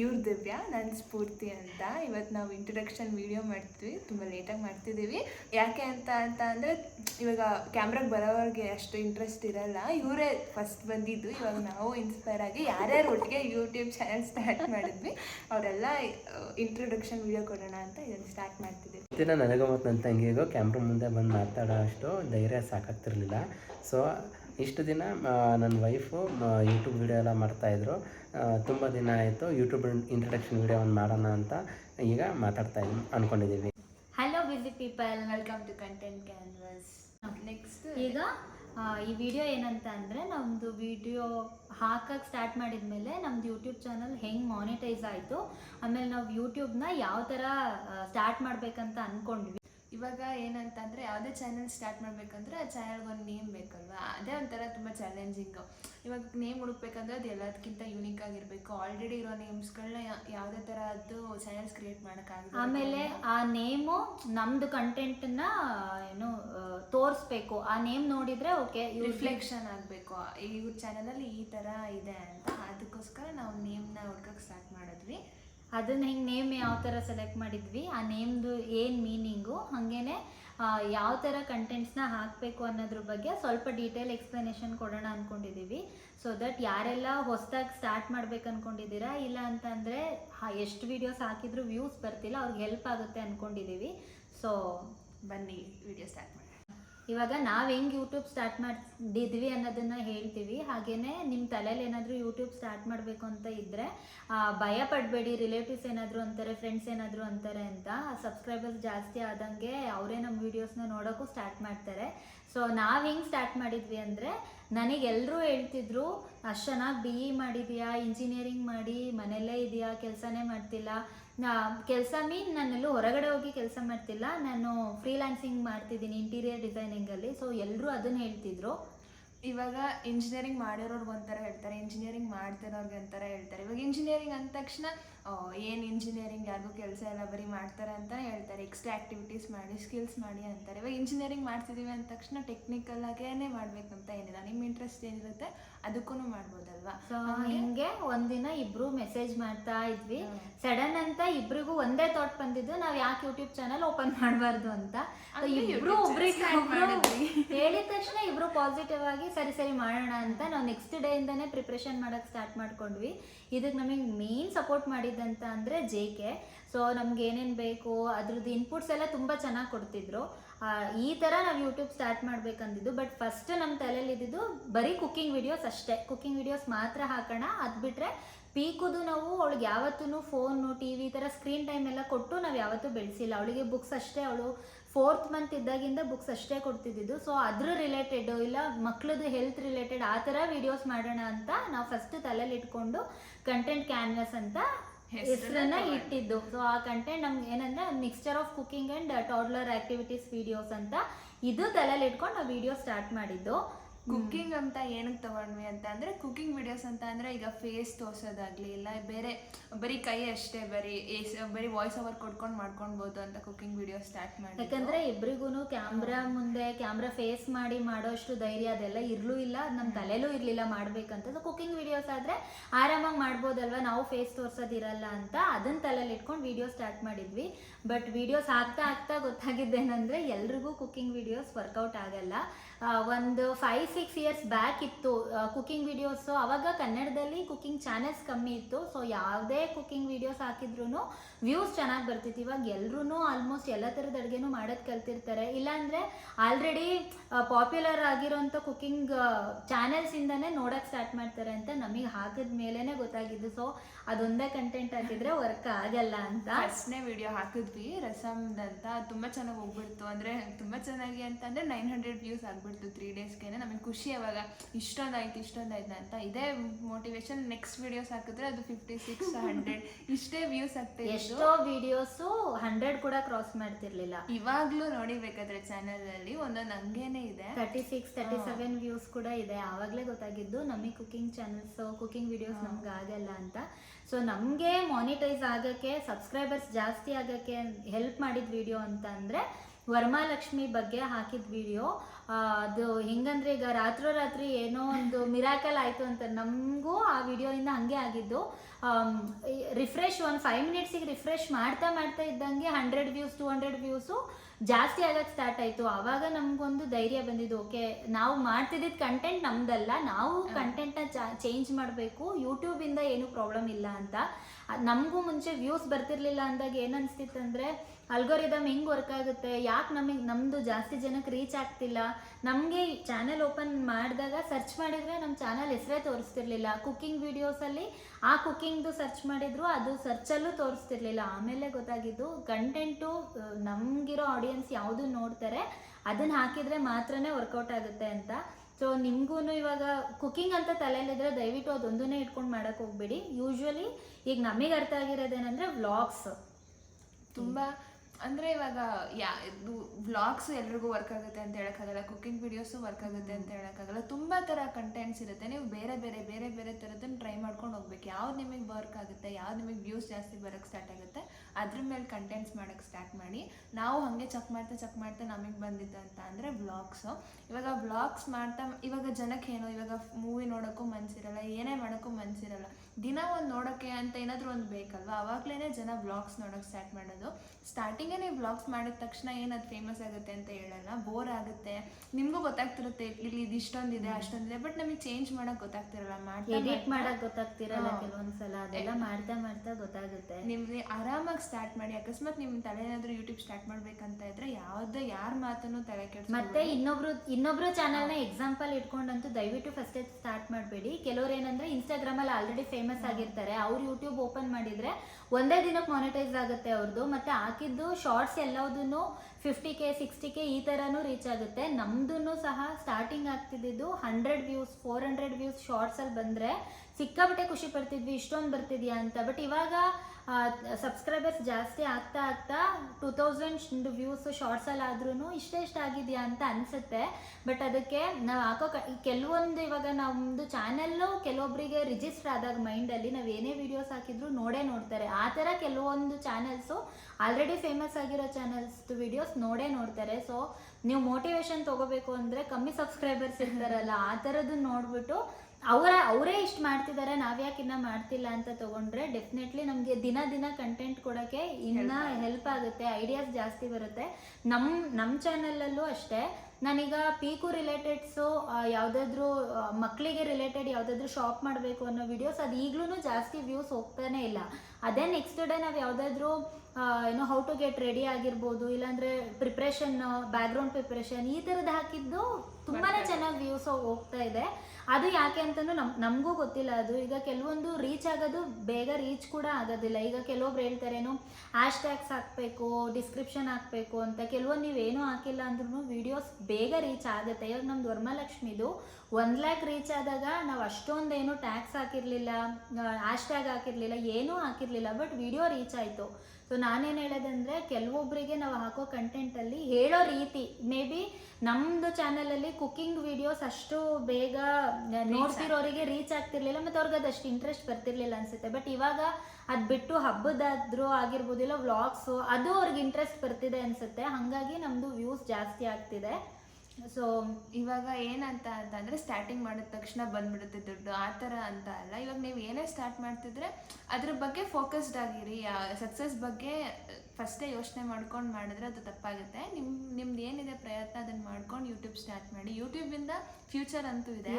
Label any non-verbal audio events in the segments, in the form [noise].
ಇವ್ರ ದಿವ್ಯ ನನ್ನ ಸ್ಫೂರ್ತಿ ಅಂತ ಇವತ್ತು ನಾವು ಇಂಟ್ರಡಕ್ಷನ್ ವೀಡಿಯೋ ಮಾಡ್ತೀವಿ. ತುಂಬ ಲೇಟಾಗಿ ಮಾಡ್ತಿದ್ದೀವಿ. ಯಾಕೆ ಅಂತ ಅಂತ ಅಂದರೆ ಇವಾಗ ಕ್ಯಾಮ್ರಾಗೆ ಬರೋವ್ರಿಗೆ ಅಷ್ಟು ಇಂಟ್ರೆಸ್ಟ್ ಇರಲ್ಲ. ಇವರೇ ಫಸ್ಟ್ ಬಂದಿದ್ದು. ಇವಾಗ ನಾವು ಇನ್ಸ್ಪೈರ್ ಆಗಿ ಯಾರ್ಯಾರು ಒಟ್ಟಿಗೆ ಯೂಟ್ಯೂಬ್ ಚಾನಲ್ ಸ್ಟಾರ್ಟ್ ಮಾಡಿದ್ವಿ, ಅವರೆಲ್ಲ ಇಂಟ್ರೊಡಕ್ಷನ್ ವೀಡಿಯೋ ಕೊಡೋಣ ಅಂತ ಇದನ್ನು ಸ್ಟಾರ್ಟ್ ಮಾಡ್ತಿದ್ದೀವಿ. ನನಗೂ ಮತ್ತು ನನ್ನ ತಂಗಿಗೂ ಕ್ಯಾಮ್ರಾ ಮುಂದೆ ಬಂದು ಮಾತಾಡೋ ಅಷ್ಟು ಧೈರ್ಯ ಸಾಕಾಗ್ತಿರ್ಲಿಲ್ಲ. ಸೊ ಇಷ್ಟು ದಿನ ನನ್ನ ವೈಫು ಯೂಟ್ಯೂಬ್ ವಿಡಿಯೋ ಎಲ್ಲ ಮಾಡ್ತಾಯಿದ್ರು ತುಂಬ ದಿನ ಆಯಿತು ಯೂಟ್ಯೂಬ್ ಇಂಟ್ರಡಕ್ಷನ್ ವೀಡಿಯೋ ಒಂದು ಮಾಡೋಣ ಅಂತ ಈಗ ಮಾತಾಡ್ತಾ ಇದ್ದೀನಿ ಅಂದ್ಕೊಂಡಿದ್ದೀವಿ hello busy people welcome to content canvas next ಈಗ ಈ ವಿಡಿಯೋ ಏನಂತ ಅಂದರೆ ನಮ್ಮದು ವಿಡಿಯೋ ಹಾಕಕ್ಕೆ ಸ್ಟಾರ್ಟ್ ಮಾಡಿದ್ಮೇಲೆ ನಮ್ದು ಯೂಟ್ಯೂಬ್ ಚಾನಲ್ ಹೆಂಗೆ ಮಾನಿಟೈಸ್ ಆಯಿತು ಆಮೇಲೆ ನಾವು ಯೂಟ್ಯೂಬ್ನ ಯಾವ ಥರ ಸ್ಟಾರ್ಟ್ ಮಾಡಬೇಕಂತ ಅಂದ್ಕೊಂಡ್ವಿ ಇವಾಗ ಏನಂತಂದ್ರೆ ಯಾವುದೇ ಚಾನೆಲ್ ಸ್ಟಾರ್ಟ್ ಮಾಡಬೇಕಂದ್ರೆ ಆ ಚಾನಲ್ಗೆ ಒಂದು ನೇಮ್ ಬೇಕಲ್ವಾ? ಅದೇ ಒಂಥರ ತುಂಬ ಚಾಲೆಂಜಿಂಗು ಇವಾಗ ನೇಮ್ ಹುಡುಕ್ಬೇಕಂದ್ರೆ ಅದು ಎಲ್ಲದಕ್ಕಿಂತ ಯೂನಿಕ್ ಆಗಿರಬೇಕು. ಆಲ್ರೆಡಿ ಇರೋ ನೇಮ್ಸ್ಗಳನ್ನ ಯಾವುದೇ ಥರದ್ದು ಚಾನಲ್ಸ್ ಕ್ರಿಯೇಟ್ ಮಾಡೋಕ್ಕಾಗಲ್ಲ ಆಮೇಲೆ ಆ ನೇಮು ನಮ್ಮದು ಕಂಟೆಂಟನ್ನ ಏನು ತೋರಿಸ್ಬೇಕು. ಆ ನೇಮ್ ನೋಡಿದರೆ ಓಕೆ ರಿಫ್ಲೆಕ್ಷನ್ ಆಗಬೇಕು. ಇವ್ರ ಚಾನಲಲ್ಲಿ ಈ ಥರ ಇದೆ ಅಂತ. ಅದಕ್ಕೋಸ್ಕರ ನಾವು ನೇಮ್ನ ಹುಡ್ಕಕ್ಕೆ ಸ್ಟಾರ್ಟ್ ಮಾಡಿದ್ವಿ. ಅದನ್ನ ಹಿಂಗೆ ನೇಮ್ ಯಾವ ಥರ ಸೆಲೆಕ್ಟ್ ಮಾಡಿದ್ವಿ, ಆ ನೇಮ್ದು ಏನು ಮೀನಿಂಗು ಹಾಗೇನೆ ಯಾವ ಥರ ಕಂಟೆಂಟ್ಸ್ನ ಹಾಕಬೇಕು ಅನ್ನೋದ್ರ ಬಗ್ಗೆ ಸ್ವಲ್ಪ ಡೀಟೇಲ್ ಎಕ್ಸ್ಪ್ಲನೇಷನ್ ಕೊಡೋಣ ಅಂದ್ಕೊಂಡಿದ್ದೀವಿ ಸೊ ದಟ್ ಯಾರೆಲ್ಲ ಹೊಸದಾಗಿ ಸ್ಟಾರ್ಟ್ ಮಾಡ್ಬೇಕು ಅಂದ್ಕೊಂಡಿದ್ದೀರಾ ಇಲ್ಲ ಅಂತಂದರೆ ಎಷ್ಟು ವೀಡಿಯೋಸ್ ಹಾಕಿದ್ರು ವ್ಯೂಸ್ ಬರ್ತಿಲ್ಲ, ಅವ್ರಿಗೆ ಹೆಲ್ಪ್ ಆಗುತ್ತೆ ಅಂದ್ಕೊಂಡಿದ್ದೀವಿ ಸೊ ಬನ್ನಿ ವಿಡಿಯೋ ಸ್ಟಾರ್ಟ್ ಮಾಡಿ. ಇವಾಗ ನಾವು ಹೆಂಗೆ ಯೂಟ್ಯೂಬ್ ಸ್ಟಾರ್ಟ್ ಮಾಡಿದ್ವಿ ಅನ್ನೋದನ್ನ ಹೇಳ್ತೀವಿ. ಹಾಗೇನೆ ನಿಮ್ಮ ತಲೆಯಲ್ಲಿ ಏನಾದರೂ ಯೂಟ್ಯೂಬ್ ಸ್ಟಾರ್ಟ್ ಮಾಡಬೇಕು ಅಂತ ಇದ್ದರೆ ಭಯ ಪಡಬೇಡಿ ರಿಲೇಟಿವ್ಸ್ ಏನಾದರೂ ಅಂತಾರೆ ಫ್ರೆಂಡ್ಸ್ ಏನಾದರೂ ಅಂತಾರೆ ಅಂತ. ಸಬ್ಸ್ಕ್ರೈಬರ್ಸ್ ಜಾಸ್ತಿ ಆದಂಗೆ ಅವರೇ ನಮ್ಮ ವೀಡಿಯೋಸ್ನ ನೋಡೋಕ್ಕೂ ಸ್ಟಾರ್ಟ್ ಮಾಡ್ತಾರೆ. ಸೊ ನಾವು ಹೆಂಗೆ ಸ್ಟಾರ್ಟ್ ಮಾಡಿದ್ವಿ ಅಂದರೆ ನನಗೆ ಎಲ್ಲರೂ ಹೇಳ್ತಿದ್ರು, ಅಷ್ಟು ಚೆನ್ನಾಗಿ ಬಿ ಇ ಮಾಡಿದೀಯಾ ಇಂಜಿನಿಯರಿಂಗ್ ಮಾಡಿ, ಮನೆಯಲ್ಲೇ ಇದೆಯಾ, ಕೆಲಸನೇ ಮಾಡ್ತಿಲ್ಲ ಕೆಲಸ ಮೀನ್ ನಾನೆಲ್ಲೂ ಹೊರಗಡೆ ಹೋಗಿ ಕೆಲಸ ಮಾಡ್ತಿಲ್ಲ. ನಾನು ಫ್ರೀಲಾನ್ಸಿಂಗ್ ಮಾಡ್ತಿದ್ದೀನಿ ಇಂಟೀರಿಯರ್ ಡಿಸೈನಿಂಗಲ್ಲಿ ಸೊ ಎಲ್ಲರೂ ಅದನ್ನು ಹೇಳ್ತಿದ್ರು. ಇವಾಗ ಇಂಜಿನಿಯರಿಂಗ್ ಮಾಡಿರೋರ್ಗೆ ಒಂಥರ ಹೇಳ್ತಾರೆ ಇಂಜಿನಿಯರಿಂಗ್ ಮಾಡ್ತಿರೋರ್ಗೆ ಒಂಥರ ಹೇಳ್ತಾರೆ. ಇವಾಗ ಇಂಜಿನಿಯರಿಂಗ್ ಅಂದ ತಕ್ಷಣ ಏನು ಇಂಜಿನಿಯರಿಂಗ್ ಯಾರಿಗೂ ಕೆಲಸ ಎಲ್ಲ ಬರೀ ಮಾಡ್ತಾರೆ ಅಂತ ಹೇಳ್ತಾರೆ. ಎಕ್ಸ್ಟ್ರಾ ಆ್ಯಕ್ಟಿವಿಟೀಸ್ ಮಾಡಿ ಸ್ಕಿಲ್ಸ್ ಮಾಡಿ ಅಂತಾರೆ. ಇವಾಗ ಇಂಜಿನಿಯರಿಂಗ್ ಮಾಡ್ತಿದ್ದೀವಿ ಅಂದ ತಕ್ಷಣ ಟೆಕ್ನಿಕಲ್ ಆಗೇನೆ ಅಂತ ಏನಿಲ್ಲ. ನಿಮ್ಮ ಇಂಟ್ರೆಸ್ಟ್ ಏನಿರುತ್ತೆ ಅದಕ್ಕೂ ಮಾಡ್ಬೋದಲ್ವಾ? ಸೊ ಹಿಂಗೆ? ಒಂದಿನ ಇಬ್ರು ಮೆಸೇಜ್ ಮಾಡ್ತಾ ಇದ್ವಿ. ಸಡನ್ ಅಂತ ಇಬ್ರಿಗೂ ಒಂದೇ ಥಾಟ್ ಬಂದಿದ್ದು ನಾವು ಯಾಕೆ ಯೂಟ್ಯೂಬ್ ಚಾನಲ್ ಓಪನ್ ಮಾಡಬಾರ್ದು ಅಂತ. ಇಬ್ರು ಒಬ್ರಿಗೆ. ಹೇಳಿದ ತಕ್ಷಣ ಇಬ್ರು ಪಾಸಿಟಿವ್ ಆಗಿ ಸರಿ ಸರಿ ಮಾಡೋಣ ಅಂತ ನಾವು ನೆಕ್ಸ್ಟ್ ಡೇ ಇಂದಾನೆ ಪ್ರಿಪ್ರೇಷನ್ ಮಾಡಕ್ ಸ್ಟಾರ್ಟ್ ಮಾಡ್ಕೊಂಡ್ವಿ. ಇದಕ್ಕೆ ನಮಗೆ ಮೇನ್ ಸಪೋರ್ಟ್ ಮಾಡಿದ್ದಂತ ಅಂದರೆ ಜೆ ಕೆ ಸೊ ನಮ್ಗೆ ಏನೇನು ಬೇಕು ಅದ್ರದ್ದು ಇನ್ಪುಟ್ಸ್ ಎಲ್ಲ ತುಂಬ ಚೆನ್ನಾಗಿ ಕೊಡ್ತಿದ್ರು. ಈ ಥರ ನಾವು ಯೂಟ್ಯೂಬ್ ಸ್ಟಾರ್ಟ್ ಮಾಡಬೇಕಂದಿದ್ದು ಬಟ್ ಫಸ್ಟ್ ನಮ್ಮ ತಲೆಯಲ್ಲಿ ಇದ್ದಿದ್ದು ಬರೀ ಕುಕ್ಕಿಂಗ್ ವಿಡಿಯೋಸ್ ಅಷ್ಟೇ. ಕುಕ್ಕಿಂಗ್ ವಿಡಿಯೋಸ್ ಮಾತ್ರ ಹಾಕೋಣ. ಅದು ಬಿಟ್ಟರೆ ಪೀಕುದು ನಾವು ಅವಳಿಗೆ ಯಾವತ್ತೂ ಫೋನು ಟಿ ವಿ ಥರ ಸ್ಕ್ರೀನ್ ಟೈಮ್ ಎಲ್ಲ ಕೊಟ್ಟು ನಾವು ಯಾವತ್ತೂ ಬೆಳೆಸಿಲ್ಲ. ಅವಳಿಗೆ ಬುಕ್ಸ್ ಅಷ್ಟೇ ಅವಳು ಫೋರ್ತ್ ಮಂತ್ ಇದ್ದಾಗಿಂದ ಬುಕ್ಸ್ ಅಷ್ಟೇ ಕೊಡ್ತಿದ್ದಿದ್ದು. ಸೊ ಅದ್ರ ರಿಲೇಟೆಡ್ ಇಲ್ಲ ಮಕ್ಳದ್ದು ಹೆಲ್ತ್ ರಿಲೇಟೆಡ್ ಆ ಥರ ವಿಡಿಯೋಸ್ ಮಾಡೋಣ ಅಂತ ನಾವು ಫಸ್ಟ್ ತಲೆಯಲ್ಲಿ ಇಟ್ಕೊಂಡು ಕಂಟೆಂಟ್ ಕ್ಯಾನ್ವಸ್ ಅಂತ ಹೆಸರನ್ನ ಇಟ್ಟಿದ್ದು. ಸೊ ಆ ಕಂಟೆಂಟ್ ನಮ್ಗೆ ಏನಂದ್ರೆ mixture of cooking and toddler activities videos ಅಂತ ಇದು ತಲೆಯಲ್ಲಿ ಇಟ್ಕೊಂಡು ನಾವು ವಿಡಿಯೋ ಸ್ಟಾರ್ಟ್ ಮಾಡಿದ್ದು. ಕುಕ್ಕಿಂಗ್ ಅಂತ ಏನಕ್ಕೆ ತಗೊಂಡ್ವಿ ಅಂತ ಅಂದ್ರೆ ಕುಕ್ಕಿಂಗ್ ವಿಡಿಯೋಸ್ ಅಂತ ಅಂದ್ರೆ ಈಗ ಫೇಸ್ ತೋರ್ಸೋದಾಗ್ಲಿ ಇಲ್ಲ ಬೇರೆ ಬರೀ ಕೈ ಅಷ್ಟೇ ಬರೀ ಬರೀ ವಾಯ್ಸ್ ಓವರ್ ಕೊಡ್ಕೊಂಡು ಮಾಡ್ಕೊಳ್ಬೋದು ಅಂತ ಕುಕ್ಕಿಂಗ್ ವಿಡಿಯೋ ಸ್ಟಾರ್ಟ್ ಮಾಡಿ ಯಾಕಂದ್ರೆ ಇಬ್ಬರಿಗೂ ಕ್ಯಾಮ್ರಾ ಮುಂದೆ ಕ್ಯಾಮ್ರಾ ಫೇಸ್ ಮಾಡಿ ಮಾಡೋಷ್ಟು ಧೈರ್ಯ ಅದೆಲ್ಲ ಇರಲೂ ಇಲ್ಲ ನಮ್ಮ ತಲೆಲೂ ಇರಲಿಲ್ಲ ಮಾಡ್ಬೇಕಂತ ಕುಕ್ಕಿಂಗ್ ಕುಕಿಂಗ್ ವಿಡಿಯೋಸ್ ಆದ್ರೆ ಆರಾಮಾಗಿ ಮಾಡ್ಬೋದಲ್ವಾ ನಾವು ಫೇಸ್ ತೋರ್ಸೋದಿರಲ್ಲ ಅಂತ ಅದನ್ನ ತಲೆಲಿ ಇಟ್ಕೊಂಡು ವಿಡಿಯೋ ಸ್ಟಾರ್ಟ್ ಮಾಡಿದ್ವಿ. ಬಟ್ ವಿಡಿಯೋಸ್ ಆಗ್ತಾ ಆಗ್ತಾ ಗೊತ್ತಾಗಿದ್ದೇನೆಂದ್ರೆ ಎಲ್ರಿಗೂ ಕುಕ್ಕಿಂಗ್ ವಿಡಿಯೋಸ್ ವರ್ಕೌಟ್ ಆಗಲ್ಲ. ಒಂದು ಫೈವ್ ಸಿಕ್ಸ್ ಇಯರ್ಸ್ ಬ್ಯಾಕ್ ಇತ್ತು. ಕುಕಿಂಗ್ ವಿಡಿಯೋಸು ಅವಾಗ ಕನ್ನಡದಲ್ಲಿ ಕುಕಿಂಗ್ ಚಾನೆಲ್ಸ್ ಕಮ್ಮಿ ಇತ್ತು. ಸೊ ಯಾವುದೇ ಕುಕಿಂಗ್ ವಿಡಿಯೋಸ್ ಹಾಕಿದ್ರು ವ್ಯೂಸ್ ಚೆನ್ನಾಗಿ ಬರ್ತಿತ್ತು. ಇವಾಗ ಎಲ್ಲರೂ ಆಲ್ಮೋಸ್ಟ್ ಎಲ್ಲ ಥರದ ಅಡುಗೆನೂ ಮಾಡೋದು ಕಲ್ತಿರ್ತಾರೆ. ಇಲ್ಲಾಂದರೆ ಆಲ್ರೆಡಿ ಪಾಪ್ಯುಲರ್ ಆಗಿರೋಂಥ ಕುಕಿಂಗ್ ಚಾನೆಲ್ಸಿಂದನೇ ನೋಡೋಕ್ಕೆ ಸ್ಟಾರ್ಟ್ ಮಾಡ್ತಾರೆ ಅಂತ ನಮಗೆ ಹಾಕಿದ ಮೇಲೇ ಗೊತ್ತಾಗಿದ್ದು. ಸೊ ಅದೊಂದೇ ಕಂಟೆಂಟ್ ಹಾಕಿದ್ರೆ ವರ್ಕ್ ಆಗಲ್ಲ ಅಂತ. ಫಸ್ಟ್ನೇ ವಿಡಿಯೋ ಹಾಕಿದ್ವಿ ರಸಮ್ದಂತ ತುಂಬಾ ಚೆನ್ನಾಗಿ ಹೋಗ್ಬಿಡ್ತು. ಅಂದರೆ ತುಂಬ ಚೆನ್ನಾಗಿ ಅಂತಂದರೆ ನೈನ್ ಹಂಡ್ರೆಡ್ ವ್ಯೂಸ್ ಆಗಿಬಿಡ್ತು ತ್ರೀ ಡೇಸ್ಗೆ ನಮಗೆ ಖುಷಿ ಅವಾಗ ಇಷ್ಟೊಂದಾಯ್ತು ಇಷ್ಟೊಂದಾಯ್ತು ಅಂತ. ಇದೇ ಮೋಟಿವೇಶನ್ ನೆಕ್ಸ್ಟ್ ವಿಡಿಯೋಸ್ ಹಾಕಿದ್ರೆ ಅದು ಫಿಫ್ಟಿ ಸಿಕ್ಸ್ ಹಂಡ್ರೆಡ್ ಇಷ್ಟೇ ವ್ಯೂಸ್ ಆಗ್ತಾ ಎಷ್ಟೋ ವಿಡಿಯೋಸು ಹಂಡ್ರೆಡ್ ಕೂಡ ಕ್ರಾಸ್ ಮಾಡ್ತಿರ್ಲಿಲ್ಲ. ಇವಾಗಲೂ ನೋಡಿಬೇಕಾದ್ರೆ ಚಾನಲಲ್ಲಿ ಒಂದೊಂದು ಹಂಗೇನೆ ಇದೆ. Thirty six thirty seven views ಕೂಡ ಇದೆ. ಆವಾಗಲೇ ಗೊತ್ತಾಗಿದ್ದು ನಮಗೆ ಕುಕಿಂಗ್ ಚಾನಲ್ಸ್ ಕುಕಿಂಗ್ ವಿಡಿಯೋಸ್ ನಮ್ಗೆ ಆಗಲ್ಲ ಅಂತ. ಸೊ ನಮಗೆ ಮಾನಿಟೈಸ್ ಆಗೋಕ್ಕೆ ಸಬ್ಸ್ಕ್ರೈಬರ್ಸ್ ಜಾಸ್ತಿ ಆಗೋಕ್ಕೆ ಹೆಲ್ಪ್ ಮಾಡಿದ ವಿಡಿಯೋ ಅಂತ ಅಂದರೆ ವರ್ಮಾಲಕ್ಷ್ಮಿ ಬಗ್ಗೆ ಹಾಕಿದ ವಿಡಿಯೋ ಅದು ಹೆಂಗಂದ್ರೆ ಈಗ ರಾತ್ರೋರಾತ್ರಿ ಏನೋ ಒಂದು ಮಿರಾಕಲ್ ಆಯಿತು ಅಂತ ನಮಗೂ ಆ ವಿಡಿಯೋಯಿಂದ ಹಾಗೆ ಆಗಿದ್ದು. ರಿಫ್ರೆಶ್ ಒಂದು ಫೈವ್ ಮಿನಿಟ್ಸಿಗೆ ರಿಫ್ರೆಶ್ ಮಾಡ್ತಾ ಮಾಡ್ತಾ ಇದ್ದಂಗೆ hundred views two hundred views ಜಾಸ್ತಿ ಆಗಕ್ಕೆ ಸ್ಟಾರ್ಟ್ ಆಯಿತು. ಆವಾಗ ನಮಗೊಂದು ಧೈರ್ಯ ಬಂದಿದ್ದು ಓಕೆ ನಾವು ಮಾಡ್ತಿದ್ದಿದ್ದು ಕಂಟೆಂಟ್ ನಮ್ದಲ್ಲ ನಾವು ಕಂಟೆಂಟ್ನ ಚೇಂಜ್ ಮಾಡಬೇಕು ಯೂಟ್ಯೂಬಿಂದ ಏನು ಪ್ರಾಬ್ಲಮ್ ಇಲ್ಲ ಅಂತ. ನಮಗೂ ಮುಂಚೆ ವ್ಯೂಸ್ ಬರ್ತಿರ್ಲಿಲ್ಲ ಅಂದಾಗ ಏನು ಅನಿಸ್ತಿತ್ತು ಅಂದರೆ ಅಲ್ಗೋರಿದಮ್ ಹೆಂಗೆ ವರ್ಕ್ ಆಗುತ್ತೆ ಯಾಕೆ ನಮಗೆ ನಮ್ಮದು ಜಾಸ್ತಿ ಜನಕ್ಕೆ ರೀಚ್ ಆಗ್ತಿಲ್ಲ. ನಮಗೆ ಚಾನೆಲ್ ಓಪನ್ ಮಾಡಿದಾಗ ಸರ್ಚ್ ಮಾಡಿದರೆ ನಮ್ಮ ಚಾನಲ್ ಹೆಸರೇ ತೋರಿಸ್ತಿರ್ಲಿಲ್ಲ. ಕುಕ್ಕಿಂಗ್ ವೀಡಿಯೋಸಲ್ಲಿ ಆ ಕುಕ್ಕಿಂಗ್ದು ಸರ್ಚ್ ಮಾಡಿದ್ರು, ಅದು ಸರ್ಚಲ್ಲೂ ತೋರಿಸ್ತಿರ್ಲಿಲ್ಲ. ಆಮೇಲೆ ಗೊತ್ತಾಗಿದ್ದು ಕಂಟೆಂಟು ನಮಗಿರೋ ಆಡಿಯನ್ಸ್ ಯಾವುದು ನೋಡ್ತಾರೆ ಅದನ್ನು ಹಾಕಿದರೆ ಮಾತ್ರನೇ ವರ್ಕೌಟ್ ಆಗುತ್ತೆ ಅಂತ. ಸೊ ನಿಮಗೂ ಇವಾಗ ಕುಕ್ಕಿಂಗ್ ಅಂತ ತಲೆಯಲ್ಲಿದ್ರೆ ದಯವಿಟ್ಟು ಅದೊಂದನ್ನೇ ಇಟ್ಕೊಂಡು ಮಾಡೋಕ್ಕೆ ಹೋಗ್ಬೇಡಿ. ಯೂಶ್ವಲಿ ಈಗ ನಮಗೆ ಅರ್ಥ ಆಗಿರೋದೇನೆಂದರೆ ವ್ಲಾಗ್ಸ್ ತುಂಬ ಅಂದರೆ ಇವಾಗ ಯಾ ಇದು ವ್ಲಾಗ್ಸ್ ಎಲ್ರಿಗೂ ವರ್ಕ್ ಆಗುತ್ತೆ ಅಂತ ಹೇಳೋಕ್ಕಾಗಲ್ಲ ಕುಕಿಂಗ್ ವಿಡಿಯೋಸ್ ವರ್ಕ್ ಆಗುತ್ತೆ ಅಂತ ಹೇಳೋಕ್ಕಾಗಲ್ಲ ತುಂಬ ಥರ ಕಂಟೆಂಟ್ಸ್ ಇರುತ್ತೆ. ನೀವು ಬೇರೆ ಬೇರೆ ಬೇರೆ ಬೇರೆ ಥರದನ್ನು ಟ್ರೈ ಮಾಡ್ಕೊಂಡು ಹೋಗ್ಬೇಕು. ಯಾವ್ದು ನಿಮಗೆ ವರ್ಕ್ ಆಗುತ್ತೆ ಯಾವ್ದು ನಿಮಗೆ ವ್ಯೂಸ್ ಜಾಸ್ತಿ ಬರೋಕ್ಕೆ ಸ್ಟಾರ್ಟ್ ಆಗುತ್ತೆ ಅದ್ರ ಮೇಲೆ ಕಂಟೆಂಟ್ಸ್ ಮಾಡೋಕ್ಕೆ ಸ್ಟಾರ್ಟ್ ಮಾಡಿ ನಾವು ಹಾಗೆ ಚೆಕ್ ಮಾಡ್ತಾ ಚೆಕ್ ಮಾಡ್ತಾ ನಮಗೆ ಬಂದಿದ್ದು ಅಂತ ಅಂದರೆ ವ್ಲಾಗ್ಸು ಇವಾಗ ವ್ಲಾಗ್ಸ್ ಮಾಡ್ತಾ ಇವಾಗ ಜನಕ್ಕೆ ಏನು ಇವಾಗ ಮೂವಿ ನೋಡೋಕ್ಕೂ ಮನ್ಸಿರಲ್ಲ ಏನೇ ಮಾಡೋಕ್ಕೂ ಮನ್ಸಿರಲ್ಲ. ದಿನ ಒಂದು ನೋಡೋಕ್ಕೆ ಅಂತ ಏನಾದರೂ ಒಂದು ಬೇಕಲ್ವಾ? ಅವಾಗಲೇ ಜನ ವ್ಲಾಗ್ಸ್ ನೋಡೋಕ್ಕೆ ಸ್ಟಾರ್ಟ್ ಮಾಡೋದು. ಸ್ಟಾರ್ಟಿಂಗೇ ನೀವು ವ್ಲಾಗ್ಸ್ ಮಾಡಿದ ತಕ್ಷಣ ಏನು ಅದು ಫೇಮಸ್ ಆಗುತ್ತೆ ಅಂತ ಹೇಳಲ್ಲ. ಬೋರ್ ಆಗುತ್ತೆ. ನಿಮಗೂ ಗೊತ್ತಾಗ್ತಿರುತ್ತೆ ಇಲ್ಲಿ ಇದು ಇಷ್ಟೊಂದಿದೆ ಅಷ್ಟೊಂದಿದೆ ಬಟ್ ನಮಗೆ ಚೇಂಜ್ ಮಾಡೋಕೆ ಗೊತ್ತಾಗ್ತಿರಲ್ಲ ಎಡಿಟ್ ಮಾಡಕ್ ಗೊತ್ತಾಗ್ತಿರಲ್ಲ. ಕೆಲವೊಂದ್ಸಲ ಅದೆಲ್ಲ ಮಾಡ್ತಾ ಮಾಡ್ತಾ ಗೊತ್ತಾಗುತ್ತೆ. ನಿಮ್ಗೆ ಆರಾಮಾಗಿ ಸ್ಟಾರ್ಟ್ ಮಾಡಿ ಅಕಸ್ಮಾತ್ ನಿಮ್ಮ ತಲೆ ಏನಾದರೂ ಯೂಟ್ಯೂಬ್ ಸ್ಟಾರ್ಟ್ ಮಾಡ್ಬೇಕಂತ ಇದ್ರೆ ಯಾವುದೇ ಯಾರ ಮಾತನ್ನು ತಲೆ ಕೆಡ್ಸ್ಕೊಬೇಡಿ. ಮತ್ತೆ ಇನ್ನೊಬ್ರು ಇನ್ನೊಬ್ರು ಚಾನಲ್ನ ಎಕ್ಸಾಂಪಲ್ ಇಟ್ಕೊಂಡಂತೂ ದಯವಿಟ್ಟು ಫಸ್ಟ್ ಸ್ಟಾರ್ಟ್ ಮಾಡಬೇಡಿ. ಕೆಲವ್ರು ಏನಂದ್ರೆ ಇನ್ಸ್ಟಾಗ್ರಾಮಲ್ಲಿ ಆಲ್ರೆಡಿ ಫೇಮಸ್ ಆಗಿರ್ತಾರೆ. ಅವ್ರು ಯೂಟ್ಯೂಬ್ ಓಪನ್ ಮಾಡಿದ್ರೆ ಒಂದೇ ದಿನಕ್ಕೆ ಮಾನಿಟೈಸ್ ಆಗುತ್ತೆ ಅವ್ರದ್ದು ಮತ್ತೆ ಹಾಕಿದ್ದು ಶಾರ್ಟ್ಸ್ ಎಲ್ಲದನ್ನು ಫಿಫ್ಟಿ ಕೆ ಸಿಕ್ಸ್ಟಿ ಕೆ ಈ ಥರನೂ ರೀಚ್ ಆಗುತ್ತೆ. ನಮ್ದು ಸಹ starting ಆಗ್ತಿದ್ದು hundred views four hundred views ಶಾರ್ಟ್ಸಲ್ಲಿ ಬಂದರೆ ಸಿಕ್ಕಾಬಿಟ್ಟೆ ಖುಷಿ ಪಡ್ತಿದ್ವಿ, ಇಷ್ಟೊಂದು ಬರ್ತಿದ್ಯಾ ಅಂತ. ಬಟ್ ಇವಾಗ ಸಬ್ಸ್ಕ್ರೈಬರ್ಸ್ ಜಾಸ್ತಿ ಆಗ್ತಾ ಆಗ್ತಾ ಟೂ ತೌಸಂಡ್ ವ್ಯೂಸ್ ಶಾರ್ಟ್ಸಲ್ಲಿ ಆದ್ರೂ ಇಷ್ಟೇ ಇಷ್ಟ ಆಗಿದೆಯಾ ಅಂತ ಅನಿಸುತ್ತೆ. ಬಟ್ ಅದಕ್ಕೆ ನಾವು ಹಾಕೋ ಕೆಲವೊಂದು ಇವಾಗ ನಮ್ಮದು ಚಾನೆಲ್ಲು ಕೆಲವೊಬ್ಬರಿಗೆ ರಿಜಿಸ್ಟರ್ ಆದಾಗ ಮೈಂಡಲ್ಲಿ ನಾವು ಏನೇ ವೀಡಿಯೋಸ್ ಹಾಕಿದ್ರು ನೋಡೇ ನೋಡ್ತಾರೆ. ಆ ಥರ ಕೆಲವೊಂದು ಚಾನೆಲ್ಸು ಆಲ್ರೆಡಿ ಫೇಮಸ್ ಆಗಿರೋ ಚಾನೆಲ್ಸ್ದು ವಿಡಿಯೋಸ್ ನೋಡೇ ನೋಡ್ತಾರೆ. ಸೊ ನೀವು ಮೋಟಿವೇಶನ್ ತೊಗೋಬೇಕು ಅಂದರೆ ಕಮ್ಮಿ ಸಬ್ಸ್ಕ್ರೈಬರ್ಸ್ ಇರ್ತಾರಲ್ಲ, ಆ ಥರದ್ದು ನೋಡಿಬಿಟ್ಟು ಅವರ ಅವರೇ ಇಷ್ಟು ಮಾಡ್ತಿದ್ದಾರೆ ನಾವ್ಯಾಕೆ ಇನ್ನ ಮಾಡ್ತಿಲ್ಲ ಅಂತ ತಗೊಂಡ್ರೆ ಡೆಫಿನೆಟ್ಲಿ ನಮಗೆ ದಿನ ದಿನ ಕಂಟೆಂಟ್ ಕೊಡೋಕ್ಕೆ ಇನ್ನ ಹೆಲ್ಪ್ ಆಗುತ್ತೆ. ಐಡಿಯಾಸ್ ಜಾಸ್ತಿ ಬರುತ್ತೆ. ನಮ್ಮ ನಮ್ಮ ಚಾನಲಲ್ಲೂ ಅಷ್ಟೇ ನಾನೀಗ ಪೀಕು ರಿಲೇಟೆಡ್ಸು ಯಾವುದಾದ್ರೂ ಮಕ್ಕಳಿಗೆ ರಿಲೇಟೆಡ್ ಯಾವುದಾದ್ರೂ ಶಾಪ್ ಮಾಡಬೇಕು ಅನ್ನೋ ವಿಡಿಯೋಸ್ ಅದು ಈಗಲೂ ಜಾಸ್ತಿ ವ್ಯೂಸ್ ಹೋಗ್ತಾನೆ ಇಲ್ಲ. ಅದೇ ನೆಕ್ಸ್ಟ್ ಡೇ ನಾವು ಯಾವುದಾದ್ರೂ ಏನೋ ಹೌ ಟು ಗೆಟ್ ರೆಡಿ ಆಗಿರ್ಬೋದು ಇಲ್ಲಾಂದರೆ ಪ್ರಿಪ್ರೇಷನ್ ಬ್ಯಾಕ್ಗ್ರೌಂಡ್ ಪ್ರಿಪ್ರೇಷನ್ ಈ ಥರದ್ದು ಹಾಕಿದ್ದು ತುಂಬಾ ಚೆನ್ನಾಗಿ ವ್ಯೂಸ್ ಹೋಗ್ತಾ ಇದೆ. ಅದು ಯಾಕೆ ಅಂತಂದ್ರೆ ನಮ್, ನಮಗೂ ಗೊತ್ತಿಲ್ಲ ಅದು. ಈಗ ಕೆಲವೊಂದು ರೀಚ್ ಆಗೋದು ಬೇಗ ರೀಚ್ ಕೂಡ ಆಗೋದಿಲ್ಲ. ಈಗ ಕೆಲವೊಬ್ರು ಹೇಳ್ತಾರೇನು ಹ್ಯಾಶ್ ಟ್ಯಾಗ್ಸ್ ಹಾಕಬೇಕು ಡಿಸ್ಕ್ರಿಪ್ಷನ್ ಹಾಕಬೇಕು ಅಂತ. ಕೆಲವೊಂದು ನೀವೇನೂ ಹಾಕಿಲ್ಲ ಅಂದ್ರೂ ವಿಡಿಯೋಸ್ ಬೇಗ ರೀಚ್ ಆಗುತ್ತೆ. ಇವಾಗ ನಮ್ದು ಧರ್ಮಲಕ್ಷ್ಮಿದು ಒಂದು ಲ್ಯಾಕ್ ರೀಚ್ ಆದಾಗ ನಾವು ಅಷ್ಟೊಂದೇನು ಟ್ಯಾಕ್ಸ್ ಹಾಕಿರಲಿಲ್ಲ ಹ್ಯಾಶ್ ಟ್ಯಾಗ್ ಹಾಕಿರಲಿಲ್ಲ, ಏನೂ ಹಾಕಿರಲಿಲ್ಲ ಬಟ್ ವಿಡಿಯೋ ರೀಚ್ ಆಯಿತು. ಸೊ ನಾನೇನು ಹೇಳೋದಂದರೆ ಕೆಲವೊಬ್ಬರಿಗೆ ನಾವು ಹಾಕೋ ಕಂಟೆಂಟಲ್ಲಿ ಹೇಳೋ ರೀತಿ ಮೇ ಬಿ ನಮ್ಮದು ಚಾನಲಲ್ಲಿ ಕುಕ್ಕಿಂಗ್ ವಿಡಿಯೋಸ್ ಅಷ್ಟು ಬೇಗ ನೋಡ್ತಿರೋರಿಗೆ ರೀಚ್ ಆಗ್ತಿರ್ಲಿಲ್ಲ ಮತ್ತು ಅವ್ರಿಗೆ ಅದಷ್ಟು ಇಂಟ್ರೆಸ್ಟ್ ಬರ್ತಿರ್ಲಿಲ್ಲ ಅನಿಸುತ್ತೆ. ಬಟ್ ಇವಾಗ ಅದು ಬಿಟ್ಟು ಹಬ್ಬದಾದ್ರೂ ಆಗಿರ್ಬೋದಿಲ್ಲ ವ್ಲಾಗ್ಸು ಅದು ಅವ್ರಿಗೆ ಇಂಟ್ರೆಸ್ಟ್ ಬರ್ತಿದೆ ಅನಿಸುತ್ತೆ. ಹಾಗಾಗಿ ನಮ್ಮದು ವ್ಯೂಸ್ ಜಾಸ್ತಿ ಆಗ್ತಿದೆ. ಸೊ ಇವಾಗ ಏನಂತ ಅಂತಂದರೆ ಸ್ಟಾರ್ಟಿಂಗ್ ಮಾಡಿದ ತಕ್ಷಣ ಬಂದ್ಬಿಡುತ್ತೆ ದುಡ್ಡು. ಆ ಥರ ಅಂತ ಅಲ್ಲ. ಇವಾಗ ನೀವು ಏನೇ ಸ್ಟಾರ್ಟ್ ಮಾಡ್ತಿದ್ರೆ ಅದ್ರ ಬಗ್ಗೆ ಫೋಕಸ್ಡ್ ಆಗಿರಿ. ಸಕ್ಸಸ್ ಬಗ್ಗೆ ಫಸ್ಟೇ ಯೋಚನೆ ಮಾಡ್ಕೊಂಡು ಮಾಡಿದ್ರೆ ಅದು ತಪ್ಪಾಗುತ್ತೆ. ನಿಮ್ಮ ನಿಮ್ದು ಏನಿದೆ ಪ್ರಯತ್ನ ಅದನ್ನ ಮಾಡ್ಕೊಂಡು ಯೂಟ್ಯೂಬ್ ಸ್ಟಾರ್ಟ್ ಮಾಡಿ. ಯೂಟ್ಯೂಬಿಂದ ಫ್ಯೂಚರ್ ಅಂತೂ ಇದೆ.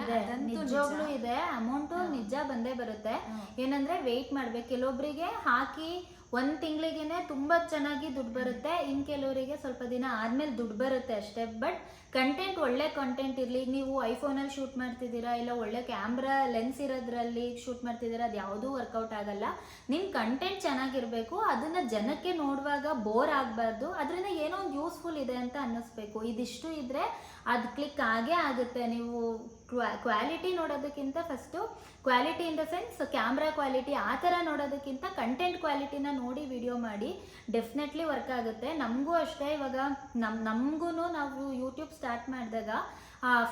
ನಿಜವಾಗ್ಲೂ ಇದೆ. ಅಮೌಂಟು ನಿಜ ಬಂದೇ ಬರುತ್ತೆ. ಏನಂದ್ರೆ ವೆಯ್ಟ್ ಮಾಡ್ಬೇಕು. ಕೆಲವೊಬ್ಬರಿಗೆ ಹಾಕಿ ಒಂದ್ ತಿಂಗಳಿಗೆನೆ ತುಂಬಾ ಚೆನ್ನಾಗಿ ದುಡ್ಡು ಬರುತ್ತೆ. ಇನ್ ಕೆಲವರಿಗೆ ಸ್ವಲ್ಪ ದಿನ ಆದ್ಮೇಲೆ ದುಡ್ಡು ಬರುತ್ತೆ ಅಷ್ಟೇ. ಬಟ್ ಕಂಟೆಂಟ್ ಒಳ್ಳೆ ಕಂಟೆಂಟ್ ಇರಲಿ. ನೀವು ಐಫೋನಲ್ಲಿ ಶೂಟ್ ಮಾಡ್ತಿದ್ದೀರಾ, ಇಲ್ಲ ಒಳ್ಳೆ ಕ್ಯಾಮ್ರಾ ಲೆನ್ಸ್ ಇರೋದ್ರಲ್ಲಿ ಶೂಟ್ ಮಾಡ್ತಿದ್ದೀರಾ, ಅದು ಯಾವುದೂ ವರ್ಕೌಟ್ ಆಗಲ್ಲ. ನಿಮ್ಮ ಕಂಟೆಂಟ್ ಚೆನ್ನಾಗಿರಬೇಕು. ಅದನ್ನ ಜನಕ್ಕೆ ನೋಡುವಾಗ ಬೋರ್ ಆಗಬಾರ್ದು. ಅದರಿಂದ ಏನೋ ಒಂದು ಯೂಸ್ಫುಲ್ ಇದೆ ಅಂತ ಅನ್ನಿಸ್ಬೇಕು. ಇದಿಷ್ಟು ಇದ್ರೆ ಅದು ಕ್ಲಿಕ್ ಆಗೇ ಆಗುತ್ತೆ. ನೀವು quality ನೋಡೋದಕ್ಕಿಂತ first quality in the sense camera quality ಆ ಥರ ನೋಡೋದಕ್ಕಿಂತ ಕಂಟೆಂಟ್ ಕ್ವಾಲಿಟಿನ ನೋಡಿ ವಿಡಿಯೋ ಮಾಡಿ ಡೆಫಿನೆಟ್ಲಿ ವರ್ಕ್ ಆಗುತ್ತೆ. ನಮಗೂ ಅಷ್ಟೇ ಇವಾಗ ನಮ್ಮ ನಮಗೂ ನಾವು ಯೂಟ್ಯೂಬ್ ಸ್ಟಾರ್ಟ್ ಮಾಡಿದಾಗ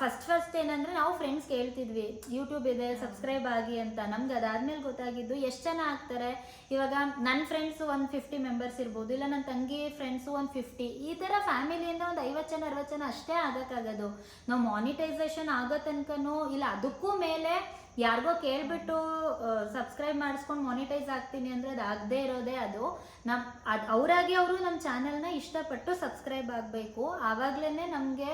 ಫಸ್ಟ್ ಫಸ್ಟ್ ಏನಂದರೆ ನಾವು ಫ್ರೆಂಡ್ಸ್ ಕೇಳ್ತಿದ್ವಿ ಯೂಟ್ಯೂಬ್ ಇದೆ ಸಬ್ಸ್ಕ್ರೈಬ್ ಆಗಿ ಅಂತ. ನಮ್ಗೆ ಅದಾದ್ಮೇಲೆ ಗೊತ್ತಾಗಿದ್ದು ಎಷ್ಟು ಜನ ಆಗ್ತಾರೆ? ಇವಾಗ ನನ್ನ ಫ್ರೆಂಡ್ಸು ಒಂದು ಫಿಫ್ಟಿ ಮೆಂಬರ್ಸ್ ಇರ್ಬೋದು ಇಲ್ಲ ನನ್ನ ತಂಗಿ ಫ್ರೆಂಡ್ಸು ಒಂದು ಫಿಫ್ಟಿ ಈ ಥರ ಫ್ಯಾಮಿಲಿಯಿಂದ ಒಂದು ಐವತ್ತು ಜನ ಅರವತ್ತು ಜನ ಅಷ್ಟೇ ಆಗೋಕ್ಕಾಗೋದು. ನಾವು ಮಾನಿಟೈಸೇಷನ್ ಆಗೋ ತನಕನೂ ಇಲ್ಲ ಅದಕ್ಕೂ ಮೇಲೆ ಯಾರಿಗೋ ಕೇಳಿಬಿಟ್ಟು ಸಬ್ಸ್ಕ್ರೈಬ್ ಮಾಡಿಸ್ಕೊಂಡು ಮಾನಿಟೈಸ್ ಆಗ್ತೀನಿ ಅಂದರೆ ಅದು ಆಗದೆ ಇರೋದೇ ಅದು. ನಮ್ಮ ಅದು ಅವರಾಗಿ ಅವರು ನಮ್ಮ ಚಾನಲ್ನ ಇಷ್ಟಪಟ್ಟು ಸಬ್ಸ್ಕ್ರೈಬ್ ಆಗಬೇಕು. ಆವಾಗಲೇ ನಮಗೆ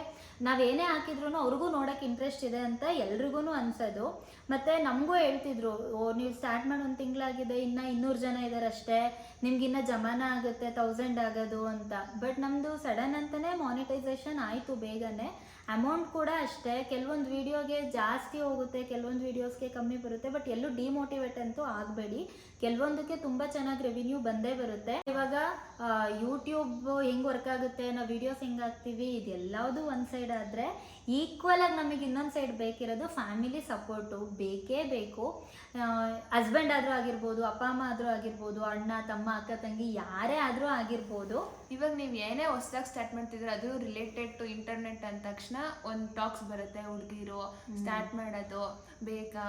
ನಾವೇನೇ ಹಾಕಿದ್ರು ಅವ್ರಿಗೂ ನೋಡೋಕೆ ಇಂಟ್ರೆಸ್ಟ್ ಇದೆ ಅಂತ ಎಲ್ರಿಗೂ ಅನ್ಸೋದು. ಮತ್ತು ನಮಗೂ ಹೇಳ್ತಿದ್ರು, ಓ, ನೀವು ಸ್ಟಾರ್ಟ್ ಮಾಡಿ ಒಂದು ತಿಂಗಳಾಗಿದೆ, ಇನ್ನು ಇನ್ನೂರು ಜನ ಇದ್ದಾರೆ ಅಷ್ಟೇ. ನಿಮ್ಗಿನ್ನ ಜಮಾನ ಆಗುತ್ತೆ ತೌಸಂಡ್ ಆಗೋದು ಅಂತ. ಬಟ್ ನಮ್ಮದು ಸಡನ್ ಅಂತಲೇ ಮಾನಿಟೈಸೇಷನ್ ಆಯಿತು ಬೇಗನೆ. ಅಮೌಂಟ್ ಕೂಡ ಅಷ್ಟೇ. ಕೆಲವೊಂದು ವೀಡಿಯೋಗೆ ಜಾಸ್ತಿ ಹೋಗುತ್ತೆ, ಕೆಲವೊಂದು ವೀಡಿಯೋಸ್ಗೆ ಕಮ್ಮಿ ಬರುತ್ತೆ ಬಟ್ ಎಲ್ಲೂ ಡಿಮೋಟಿವೇಟ್ ಅಂತೂ ಆಗಬೇಡಿ. ಕೆಲವೊಂದಕ್ಕೆ ತುಂಬ ಚೆನ್ನಾಗಿ ರೆವಿನ್ಯೂ ಬಂದೇ ಬರುತ್ತೆ. ಇವಾಗ ಯೂಟ್ಯೂಬ್ ಹೆಂಗೆ ವರ್ಕ್ ಆಗುತ್ತೆ ನಾವು ವೀಡಿಯೋಸ್ ಹೆಂಗೆ ಹಾಕ್ತೀವಿ ಇದೆಲ್ಲದೂ ಒಂದು ಸೈಡ್ ಆದರೆ ಈಕ್ವಲ್ ಆಗಿ ನಮಗೆ ಇನ್ನೊಂದು ಸೈಡ್ ಬೇಕಿರೋದು ಫ್ಯಾಮಿಲಿ ಸಪೋರ್ಟು ಬೇಕೇ ಬೇಕು. ಹಸ್ಬೆಂಡ್ ಆದರೂ ಆಗಿರ್ಬೋದು ಅಪ್ಪ ಅಮ್ಮ ಆದರೂ ಆಗಿರ್ಬೋದು ಅಣ್ಣ ತಮ್ಮ ಅಕ್ಕ ತಂಗಿ ಯಾರೇ ಆದರೂ ಆಗಿರ್ಬೋದು. ಇವಾಗ ನೀವು ಏನೇ ಹೊಸದಾಗಿ ಸ್ಟಾರ್ಟ್ ಮಾಡ್ತಿದ್ರೆ ಅದು ರಿಲೇಟೆಡ್ ಟು ಇಂಟರ್ನೆಟ್ ಅಂದ ತಕ್ಷಣ ಒಂದು ಟಾಕ್ಸ್ ಬರುತ್ತೆ ಹುಡುಗಿರು ಸ್ಟಾರ್ಟ್ ಮಾಡೋದು ಬೇಕಾ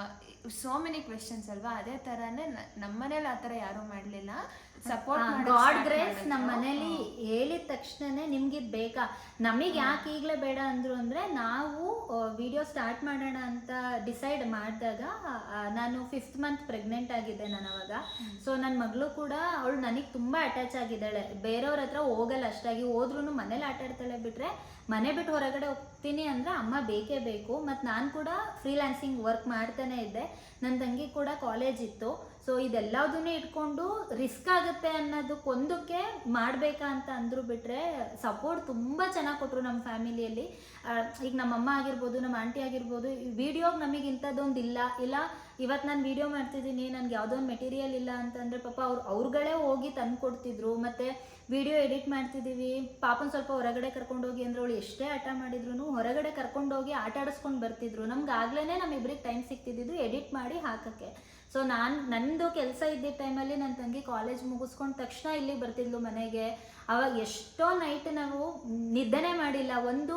ಸೋ ಮೆನಿ ಕ್ವೆಶನ್ಸ್ ಅಲ್ವಾ? ಅದೇ ಥರನೇ ನಮ್ಮ ಮನೇಲಿ ಆ ಥರ ಯಾರೂ ಮಾಡಲಿಲ್ಲ. ಸಪೋರ್ಟ್ ಗಾಡ್ ಗ್ರೇಸ್ ನಮ್ಮ ಮನೇಲಿ ಹೇಳಿದ ತಕ್ಷಣನೇ ನಿಮ್ಗೆ ಬೇಕಾ? ನಮಗೆ ಯಾಕೆ ಈಗಲೇ ಬೇಡ ಅಂದ್ರು ಅಂದ್ರೆ ನಾವು ವಿಡಿಯೋ ಸ್ಟಾರ್ಟ್ ಮಾಡೋಣ ಅಂತ ಡಿಸೈಡ್ ಮಾಡಿದಾಗ ನಾನು ಫಿಫ್ತ್ ಮಂತ್ ಪ್ರೆಗ್ನೆಂಟ್ ಆಗಿದ್ದೆ ನಾನು ಅವಾಗ. ಸೊ ನನ್ನ ಮಗಳು ಕೂಡ, ಅವಳು ನನಗೆ ತುಂಬ ಅಟ್ಯಾಚ್ ಆಗಿದ್ದಾಳೆ. ಬೇರೆಯವ್ರ ಹತ್ರ ಹೋಗಲ್ಲ ಅಷ್ಟಾಗಿ. ಹೋದ್ರೂ ಮನೇಲಿ ಆಟ ಆಡ್ತಾಳೆ ಬಿಟ್ಟರೆ ಮನೆ ಬಿಟ್ಟು ಹೊರಗಡೆ ಹೋಗ್ತೀನಿ ಅಂದರೆ ಅಮ್ಮ ಬೇಕೇ ಬೇಕು. ಮತ್ತು ನಾನು ಕೂಡ ಫ್ರೀಲ್ಯಾನ್ಸಿಂಗ್ ವರ್ಕ್ ಮಾಡ್ತಾನೆ ಇದ್ದೆ. ನನ್ನ ತಂಗಿ ಕೂಡ ಕಾಲೇಜ್ ಇತ್ತು. ಸೊ ಇದೆಲ್ಲದನ್ನೂ ಇಟ್ಕೊಂಡು ರಿಸ್ಕ್ ಆಗುತ್ತೆ ಅನ್ನೋದಕ್ಕೊಂದಕ್ಕೆ ಮಾಡಬೇಕಾ ಅಂತ ಅಂದರು ಬಿಟ್ಟರೆ ಸಪೋರ್ಟ್ ತುಂಬ ಚೆನ್ನಾಗಿ ಕೊಟ್ಟರು ನಮ್ಮ ಫ್ಯಾಮಿಲಿಯಲ್ಲಿ ಈಗ ನಮ್ಮಮ್ಮ ಆಗಿರ್ಬೋದು, ನಮ್ಮ ಆಂಟಿ ಆಗಿರ್ಬೋದು ವಿಡಿಯೋಗೆ ನಮಗೆ ಇಂಥದ್ದೊಂದು ಇಲ್ಲ. ಇಲ್ಲ ಇವತ್ತು ನಾನು ವಿಡಿಯೋ ಮಾಡ್ತಿದ್ದೀನಿ ನನಗೆ ಯಾವುದೋ ಒಂದು ಮೆಟೀರಿಯಲ್ ಇಲ್ಲ ಅಂತಂದರೆ ಪಾಪ ಅವ್ರು, ಅವ್ರುಗಳೇ ಹೋಗಿ ತಂದು ಕೊಡ್ತಿದ್ರು ಮತ್ತು ವಿಡಿಯೋ ಎಡಿಟ್ ಮಾಡ್ತಿದ್ದೀವಿ ಪಾಪನ ಸ್ವಲ್ಪ ಹೊರಗಡೆ ಕರ್ಕೊಂಡೋಗಿ ಅಂದ್ರೆ ಅವಳು ಎಷ್ಟೇ ಆಟ ಮಾಡಿದ್ರು ಹೊರಗಡೆ ಕರ್ಕೊಂಡೋಗಿ ಆಟ ಆಡಿಸ್ಕೊಂಡು ಬರ್ತಿದ್ರು. ನಮ್ಗೆ ಆಗ್ಲೇ ನಮ್ಮಿಬ್ರಿಗೆ ಟೈಮ್ ಸಿಗ್ತಿದ್ದಿದ್ದು ಎಡಿಟ್ ಮಾಡಿ ಹಾಕೋಕ್ಕೆ. ಸೊ ನಾನು ನಂದು ಕೆಲಸ ಇದ್ದಿದ್ದ ಟೈಮಲ್ಲಿ ನನ್ನ ತಂಗಿ ಕಾಲೇಜ್ ಮುಗಿಸ್ಕೊಂಡ ತಕ್ಷಣ ಇಲ್ಲಿಗೆ ಬರ್ತಿದ್ಲು ಮನೆಗೆ. ಅವಾಗ ಎಷ್ಟೋ ನೈಟ್ ನಾವು ನಿದ್ದೆನೇ ಮಾಡಿಲ್ಲ. ಒಂದು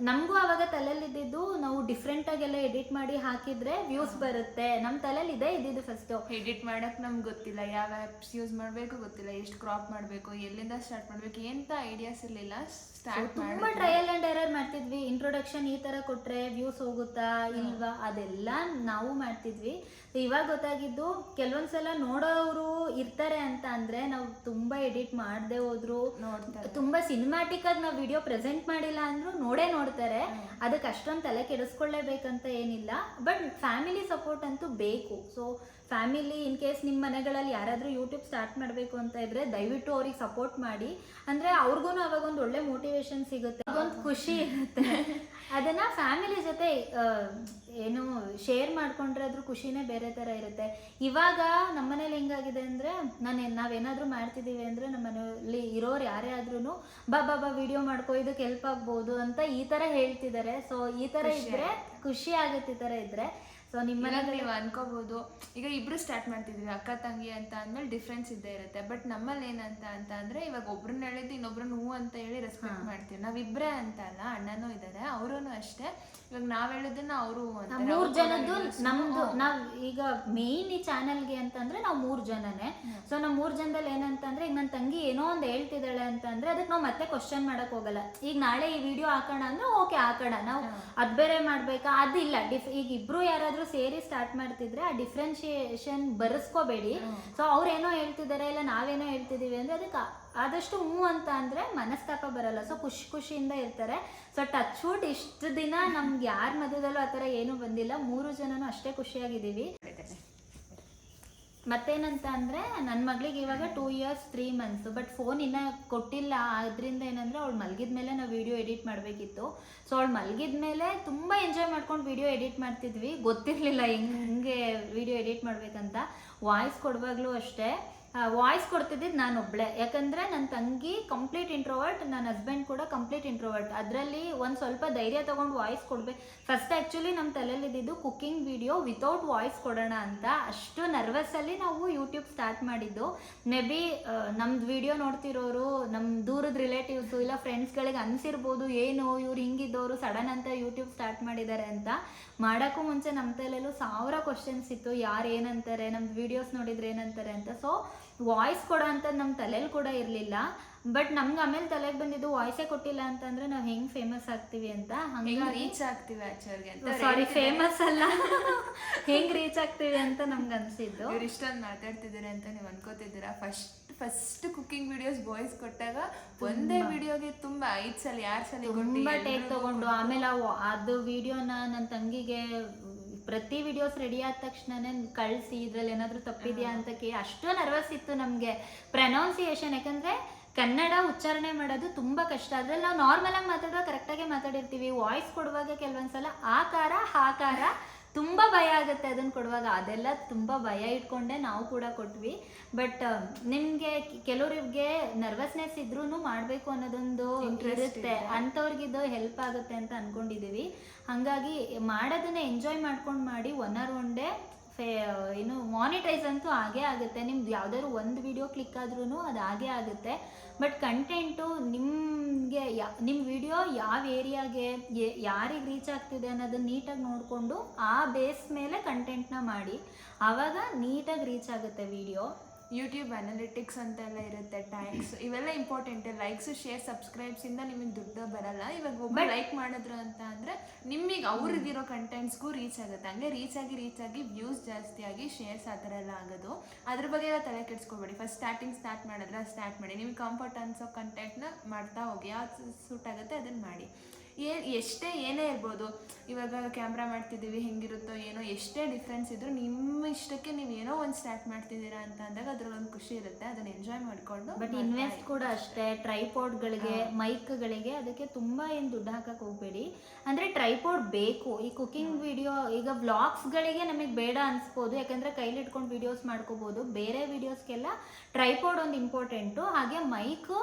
ನಮಗೂ ಅವಾಗ ತಲೆಯಲ್ಲಿದ್ದು ನಾವು ಡಿಫ್ರೆಂಟ್ ಆಗೆಲ್ಲ ಎಡಿಟ್ ಮಾಡಿ ಹಾಕಿದ್ರೆ ವ್ಯೂಸ್ ಬರುತ್ತೆ. ನಮ್ಮ ತಲೆಯಲ್ಲಿ ಇದೇ ಇದ್ದಿದ್ದು ಫಸ್ಟು ಎಡಿಟ್ ಮಾಡಕ್ ನಮ್ಗೆ ಗೊತ್ತಿಲ್ಲ. ಯಾವ ಆ್ಯಪ್ಸ್ ಯೂಸ್ ಮಾಡಬೇಕು ಗೊತ್ತಿಲ್ಲ. ಎಷ್ಟು ಕ್ರಾಪ್ ಮಾಡಬೇಕು ಎಲ್ಲಿಂದ ಸ್ಟಾರ್ಟ್ ಮಾಡಬೇಕು ಎಂತ ಐಡಿಯಾಸ್ ಇರಲಿಲ್ಲ. ಸ್ಟಾರ್ಟ್ ತುಂಬಾ ಟ್ರಯಲ್ ಅಂಡ್ ಎರರ್ ಮಾಡ್ತಿದ್ವಿ. ಇಂಟ್ರೊಡಕ್ಷನ್ ಈ ತರ ಕೊಟ್ರೆ ವ್ಯೂಸ್ ಹೋಗುತ್ತಾ ಇಲ್ವಾ ಅದೆಲ್ಲ ನಾವು ಮಾಡ್ತಿದ್ವಿ. ಇವಾಗ ಗೊತ್ತಾಗಿದ್ದು ಕೆಲವೊಂದ್ಸಲ ನೋಡೋರು ಇರ್ತಾರೆ ಅಂತ ಅಂದ್ರೆ ನಾವು ತುಂಬಾ ಎಡಿಟ್ ಮಾಡದೆ ಹೋದ್ರು. ತುಂಬಾ ಸಿನಿಮ್ಯಾಟಿಕ್ ಆಗಿ ನಾವು ವಿಡಿಯೋ ಪ್ರೆಸೆಂಟ್ ಮಾಡಿಲ್ಲ ಅಂದ್ರೂ ನೋಡೇ ನೋಡ್ತಾರೆ. ಅದಕ್ಕೆ ಅಷ್ಟೊಂದು ತಲೆ ಕೆಡಿಸ್ಕೊಳ್ಳೇಬೇಕಂತ ಏನಿಲ್ಲ. ಬಟ್ ಫ್ಯಾಮಿಲಿ ಸಪೋರ್ಟ್ ಅಂತೂ ಬೇಕು. ಸೊ ಫ್ಯಾಮಿಲಿ ಇನ್ ಕೇಸ್ ನಿಮ್ಮ ಮನೆಗಳಲ್ಲಿ ಯಾರಾದರೂ ಯೂಟ್ಯೂಬ್ ಸ್ಟಾರ್ಟ್ ಮಾಡಬೇಕು ಅಂತ ಇದ್ರೆ ದಯವಿಟ್ಟು ಅವ್ರಿಗೆ ಸಪೋರ್ಟ್ ಮಾಡಿ. ಅಂದ್ರೆ ಅವ್ರಿಗೂ ಅವಾಗ ಒಂದು ಒಳ್ಳೆ ಮೋಟಿವೇಶನ್ ಸಿಗುತ್ತೆ. ಒಂದು ಖುಷಿ ಇರುತ್ತೆ. ಅದನ್ನು ಫ್ಯಾಮಿಲಿ ಜೊತೆ ಏನು ಶೇರ್ ಮಾಡ್ಕೊಂಡ್ರೆ ಅದ್ರ ಖುಷಿನೇ ಬೇರೆ ಥರ ಇರುತ್ತೆ. ಇವಾಗ ನಮ್ಮನೇಲಿ ಹೆಂಗಾಗಿದೆ ಅಂದರೆ ನಾನು ನಾವೇನಾದರೂ ಮಾಡ್ತಿದ್ದೀವಿ ಅಂದರೆ ನಮ್ಮ ಮನೆಯಲ್ಲಿ ಇರೋರು ಯಾರೇ ಆದ್ರೂ ಬಾ ಬಾ ಬಾ ವಿಡಿಯೋ ಮಾಡ್ಕೋ ಇದಕ್ಕೆ ಹೆಲ್ಪ್ ಆಗ್ಬೋದು ಅಂತ ಈ ಥರ ಹೇಳ್ತಿದ್ದಾರೆ ಸೊ ಈ ಥರ ಖುಷಿ ಇದ್ರೆ ಖುಷಿ ಆಗುತ್ತೆ ಈ ಥರ ಇದ್ರೆ. ಸೊ ನಿಮ್ಮ ನೀವು ಅನ್ಕೋಬಹುದು ಈಗ ಇಬ್ರು ಸ್ಟಾರ್ಟ್ ಮಾಡ್ತಿದ್ವಿ ಅಕ್ಕ ತಂಗಿ ಅಂತ ಅಂದ್ಮೇಲೆ ಡಿಫ್ರೆನ್ಸ್ ಇದ್ದೇ ಇರುತ್ತೆ. ಬಟ್ ನಮ್ಮಲ್ಲಿ ಏನಂತ ಅಂತ ಅಂದ್ರೆ ಇವಾಗ ಒಬ್ರನ್ನ ಹೇಳಿದ್ದು ಇನ್ನೊಬ್ರನ್ನ ಹೂ ಅಂತ ಹೇಳಿ ರೆಸ್ಪೆಕ್ಟ್ ಮಾಡ್ತೀವಿ. ನಾವಿಬ್ರೇ ಅಂತ ಅಲ್ಲ ಅಣ್ಣನೂ ಇದ್ದಾರೆ ಅವರು ಅಷ್ಟೇ. ಇವಾಗ ನಾವ್ ಹೇಳುದನ್ನ ಅವರು ಮೂರ್ ಜನದ್ದು ನಮ್ದು ನಾವ್ ಈಗ ಮೇನ್ ಈ ಚಾನೆಲ್ಗೆ ಅಂತಂದ್ರೆ ನಾವು ಮೂರ್ ಜನನೇ. ಸೊ ನಾವು ಮೂರ್ ಜನದಲ್ಲಿ ಏನಂತಂದ್ರೆ ಈಗ ನನ್ನ ತಂಗಿ ಏನೋ ಒಂದ್ ಹೇಳ್ತಿದ್ದಾಳೆ ಅಂತಂದ್ರೆ ಅದಕ್ಕೆ ನಾವು ಮತ್ತೆ ಕ್ವಶನ್ ಮಾಡಕ್ ಹೋಗಲ್ಲ. ಈಗ ನಾಳೆ ಈ ವಿಡಿಯೋ ಹಾಕೋಣ ಅಂದ್ರೆ ಓಕೆ ಹಾಕೋಣ. ನಾವು ಅದ್ ಬೇರೆ ಮಾಡ್ಬೇಕಾ? ಅದಿಲ್ಲ. ಡಿಫ್ ಈಗ ಇಬ್ರು ಯಾರಾದ್ರೂ ಸೇರಿ ಸ್ಟಾರ್ಟ್ ಮಾಡ್ತಿದ್ರೆ ಆ ಡಿಫ್ರೆನ್ಶಿಯೇಷನ್ ಬರೆಸ್ಕೋಬೇಡಿ. ಸೊ ಅವ್ರೇನೋ ಹೇಳ್ತಿದ್ದಾರೆ ಇಲ್ಲ ನಾವೇನೋ ಹೇಳ್ತಿದೀವಿ ಅಂದ್ರೆ ಅದಕ್ಕೆ ಆದಷ್ಟು ಹ್ಞೂ ಅಂತ ಅಂದ್ರೆ ಮನಸ್ತಾಪ ಬರಲ್ಲ. ಸೊ ಖುಷಿ ಖುಷಿಯಿಂದ ಇರ್ತಾರೆ ಸೊ ಟಚ್ ವುಡ್ ಇಷ್ಟು ದಿನ ನಮ್ಗೆ ಯಾರ ಮಧ್ಯದಲ್ಲೂ ಆ ಥರ ಏನೂ ಬಂದಿಲ್ಲ. ಮೂರು ಜನನೂ ಅಷ್ಟೇ ಖುಷಿಯಾಗಿದ್ದೀವಿ. ಮತ್ತೇನಂತ ಅಂದರೆ ನನ್ನ ಮಗಳಿಗೆ ಇವಾಗ two years three months but phone ಇನ್ನೂ ಕೊಟ್ಟಿಲ್ಲ. ಅದರಿಂದ ಏನಂದರೆ ಅವಳು ಮಲಗಿದ ಮೇಲೆ ನಾವು ವಿಡಿಯೋ ಎಡಿಟ್ ಮಾಡಬೇಕಿತ್ತು. ಸೊ ಅವಳು ಮಲಗಿದ ಮೇಲೆ ತುಂಬ ಎಂಜಾಯ್ ಮಾಡ್ಕೊಂಡು ವಿಡಿಯೋ ಎಡಿಟ್ ಮಾಡ್ತಿದ್ವಿ. ಗೊತ್ತಿರಲಿಲ್ಲ ಹೆಂಗೆ ವಿಡಿಯೋ ಎಡಿಟ್ ಮಾಡಬೇಕಂತ. ವಾಯ್ಸ್ ಕೊಡುವಾಗಲೂ ಅಷ್ಟೇ. ವಾಯ್ಸ್ ಕೊಡ್ತಿದ್ದಿದ್ದು ನಾನು ಒಬ್ಬಳೆ ಯಾಕಂದರೆ ನನ್ನ ತಂಗಿ ಕಂಪ್ಲೀಟ್ ಇಂಟ್ರೋವರ್ಟ್ ನನ್ನ ಹಸ್ಬೆಂಡ್ ಕೂಡ ಕಂಪ್ಲೀಟ್ ಇಂಟ್ರೋವರ್ಟ್ ಅದರಲ್ಲಿ ಒಂದು ಸ್ವಲ್ಪ ಧೈರ್ಯ ತೊಗೊಂಡು ವಾಯ್ಸ್ ಕೊಡ್ಬೇಕು ಫಸ್ಟ್ ಆ್ಯಕ್ಚುಲಿ ನಮ್ಮ ತಲೆಯಲ್ಲಿದ್ದು ಕುಕ್ಕಿಂಗ್ ವಿಡಿಯೋ ವಿತೌಟ್ ವಾಯ್ಸ್ ಕೊಡೋಣ ಅಂತ. ಅಷ್ಟು ನರ್ವಸಲ್ಲಿ ನಾವು ಯೂಟ್ಯೂಬ್ ಸ್ಟಾರ್ಟ್ ಮಾಡಿದ್ದು. ಮೇ ಬಿ ನಮ್ದು ವಿಡಿಯೋ ನೋಡ್ತಿರೋರು ನಮ್ಮ ದೂರದ ರಿಲೇಟಿವ್ಸು ಇಲ್ಲ ಫ್ರೆಂಡ್ಸ್ಗಳಿಗೆ ಅನಿಸಿರ್ಬೋದು, ಏನು ಇವ್ರು ಹಿಂಗಿದ್ದವರು ಸಡನ್ ಅಂತ ಯೂಟ್ಯೂಬ್ ಸ್ಟಾರ್ಟ್ ಮಾಡಿದ್ದಾರೆ ಅಂತ. ಮಾಡೋಕ್ಕೂ ಮುಂಚೆ ನಮ್ಮ ತಲೆಯಲ್ಲೂ ಸಾವಿರ ಕ್ವಶನ್ಸ್ ಇತ್ತು. ಯಾರು ಏನಂತಾರೆ, ನಮ್ದು ವಿಡಿಯೋಸ್ ನೋಡಿದ್ರೆ ಏನಂತಾರೆ ಅಂತ. ಸೊ ವಾಯ್ಸ್ ಕೊಡೋ ಅಂತ ನಮ್ಮ ತಲೆಯಲ್ಲಿ ಕೂಡ ಇರಲಿಲ್ಲ. ಬಟ್ ನಮ್ಗೆ ಆಮೇಲೆ ತಲೆಗೆ ಬಂದಿದ್ದು ವಾಯ್ಸೇ ಕೊಟ್ಟಿಲ್ಲ ಅಂತಂದ್ರೆ ನಾವು ಹೆಂಗ್ ಫೇಮಸ್ ಆಗ್ತೀವಿ ಅಂತ ಹಂಗೆ ರೀಚ್ [laughs] ಆಗ್ತೀವಿ ಅಂತ ಸಾರಿ ಫೇಮಸ್ ಅಲ್ಲ. ಹೆಂಗ್ ರೀಚ್ ಆಗ್ತೀವಿ ಅಂತ ನಮ್ಗೆ ಅನ್ಸಿದ್ದು. ಇವ್ರು ಇಷ್ಟೊಂದು ಮಾತಾಡ್ತಿದ್ದಾರೆ ಅಂತ ನೀವು ಅನ್ಕೋತಿದ್ದೀರಾ? First first cooking videos voice ಕೊಟ್ಟಾಗ ಒಂದೇ ವಿಡಿಯೋಗೆ ತುಂಬಾ ಐದ್ ಸಲ ಯಾರ್ ಸಲ ತುಂಬಾ ಟೇಕ್ ತಗೊಂಡು ಆಮೇಲೆ ಅದು ವಿಡಿಯೋನ ನನ್ನ ತಂಗಿಗೆ ಪ್ರತಿ ವಿಡಿಯೋಸ್ ರೆಡಿ ಆದ ತಕ್ಷಣನೇ ಕಳಿಸಿ ಇದ್ರಲ್ಲಿ ಏನಾದರೂ ತಪ್ಪಿದ್ಯಾ ಅಂತ ಕೇ ಅಷ್ಟು ನರ್ವಸ್ ಇತ್ತು ನಮಗೆ. ಪ್ರನೌನ್ಸಿಯೇಷನ್ ಯಾಕಂದ್ರೆ ಕನ್ನಡ ಉಚ್ಚಾರಣೆ ಮಾಡೋದು ತುಂಬಾ ಕಷ್ಟ. ಅದ್ರಲ್ಲಿ ನಾವು ನಾರ್ಮಲ್ ಆಗಿ ಮಾತಾಡುವಾಗ ಕರೆಕ್ಟಾಗಿ ಮಾತಾಡಿರ್ತೀವಿ. ವಾಯ್ಸ್ ಕೊಡುವಾಗ ಕೆಲವೊಂದ್ಸಲ ಆಕಾರ ಹಾಕಾರ ತುಂಬಾ ಭಯ ಆಗುತ್ತೆ ಅದನ್ನ ಕೊಡುವಾಗ. ಅದೆಲ್ಲ ತುಂಬ ಭಯ ಇಟ್ಕೊಂಡೆ ನಾವು ಕೂಡ ಕೊಟ್ವಿ. ಬಟ್ ನಿಮ್ಗೆ ಕೆಲವರಿಗೆ ನರ್ವಸ್ನೆಸ್ ಇದ್ರೂ ಮಾಡಬೇಕು ಅನ್ನೋದೊಂದು ಇರುತ್ತೆ. ಅಂಥವ್ರಿಗಿದು ಹೆಲ್ಪ್ ಆಗುತ್ತೆ ಅಂತ ಅನ್ಕೊಂಡಿದೀವಿ. ಹಾಗಾಗಿ ಮಾಡೋದನ್ನ ಎಂಜಾಯ್ ಮಾಡ್ಕೊಂಡು ಮಾಡಿ ಒನ್ ಆರ್ ಒನ್ ಡೇ ಫೇ, ಏನು ಮಾನಿಟೈಸ್ ಅಂತೂ ಆಗೇ ಆಗುತ್ತೆ. ನಿಮ್ದು ಯಾವ್ದಾದ್ರು ಒಂದು ವಿಡಿಯೋ ಕ್ಲಿಕ್ ಆದ್ರೂ ಅದು ಆಗೇ ಆಗುತ್ತೆ. ಬಟ್ ಕಂಟೆಂಟು ನಿಮಗೆ ಯಾ ನಿಮ್ಮ ವಿಡಿಯೋ ಯಾವ ಏರಿಯಾಗೆ ಯಾರಿಗೆ ರೀಚ್ ಆಗ್ತಿದೆ ಅನ್ನೋದನ್ನ ನೀಟಾಗಿ ನೋಡಿಕೊಂಡು ಆ ಬೇಸ್ ಮೇಲೆ ಕಂಟೆಂಟ್ನ ಮಾಡಿ. ಆವಾಗ ನೀಟಾಗಿ ರೀಚ್ ಆಗುತ್ತೆ ವಿಡಿಯೋ ಯೂಟ್ಯೂಬ್ ಅನಾಲಿಟಿಕ್ಸ್ ಅಂತ ಎಲ್ಲ ಇರುತ್ತೆ ಟ್ಯಾಕ್ಸ್ ಇವೆಲ್ಲ ಇಂಪಾರ್ಟೆಂಟ್ ಲೈಕ್ಸ್ ಶೇರ್ ಸಬ್ಸ್ಕ್ರೈಬ್ಸ್ ಇಂದ ನಿಮಗೆ ದುಡ್ಡು ಬರಲ್ಲ. ಇವಾಗ ಒಬ್ಬ ಲೈಕ್ ಮಾಡಿದ್ರು ಅಂತ ಅಂದ್ರೆ ನಿಮಗೆ ಅವ್ರಿಗಿರೋ ಕಂಟೆಂಟ್ಸ್ಗೂ ರೀಚ್ ಆಗುತ್ತೆ. ಹಂಗೆ ರೀಚ್ ಆಗಿ ರೀಚ್ ಆಗಿ ವ್ಯೂಸ್ ಜಾಸ್ತಿ ಆಗಿ ಶೇರ್ಸ್ ಆ ಥರ ಎಲ್ಲ ಆಗೋದು. ಅದ್ರ ಬಗ್ಗೆ ಎಲ್ಲ ತಲೆ ಕೆಡ್ಸ್ಕೊಬೇಡಿ. ಫಸ್ಟ್ ಸ್ಟಾರ್ಟಿಂಗ್ ಸ್ಟಾರ್ಟ್ ಮಾಡಿದ್ರೆ ಸ್ಟಾರ್ಟ್ ಮಾಡಿ. ನಿಮ್ಗೆ ಕಂಫರ್ಟ್ ಅನ್ಸೋ ಕಂಟೆಂಟ್ನ ಮಾಡ್ತಾ ಹೋಗಿ. ಯಾವ್ದು ಸೂಟ್ ಆಗುತ್ತೆ ಅದನ್ನ ಮಾಡಿ. ಏ ಎಷ್ಟೇ ಏನೇ ಇರ್ಬೋದು ಇವಾಗ ಕ್ಯಾಮ್ರಾ ಮಾಡ್ತಿದ್ದೀವಿ ಹೆಂಗಿರುತ್ತೋ ಏನೋ ಎಷ್ಟೇ ಡಿಫ್ರೆನ್ಸ್ ಇದ್ರೂ ನಿಮ್ಮ ಇಷ್ಟಕ್ಕೆ ನೀವು ಏನೋ ಒಂದು ಸ್ಟಾರ್ಟ್ ಮಾಡ್ತಿದ್ದೀರಾ ಅಂತ ಅಂದಾಗ ಅದ್ರಲ್ಲಿ ಒಂದು ಖುಷಿ ಇರುತ್ತೆ ಅದನ್ನ ಎಂಜಾಯ್ ಮಾಡಿಕೊಂಡು ಬಟ್ ಇನ್ವೆಸ್ಟ್ ಕೂಡ ಅಷ್ಟೇ ಟ್ರೈಪೋರ್ಡ್ಗಳಿಗೆ ಮೈಕ್ಗಳಿಗೆ ಅದಕ್ಕೆ ತುಂಬ ಏನು ದುಡ್ಡು ಹಾಕಕ್ಕೆ ಹೋಗಬೇಡಿ. ಅಂದ್ರೆ ಟ್ರೈಪೋರ್ಡ್ ಬೇಕು ಈ ಕುಕಿಂಗ್ ವಿಡಿಯೋ ಈಗ ವ್ಲಾಗ್ಸ್ಗಳಿಗೆ ನಮಗೆ ಬೇಡ ಅನ್ಸ್ಬೋದು ಯಾಕಂದ್ರೆ ಕೈಲಿಟ್ಕೊಂಡು ವಿಡಿಯೋಸ್ ಮಾಡ್ಕೋಬಹುದು ಬೇರೆ ವಿಡಿಯೋಸ್ಗೆಲ್ಲ ಟ್ರೈಪೋಡ್ ಒಂದು ಇಂಪಾರ್ಟೆಂಟು, ಹಾಗೆ ಮೈಕು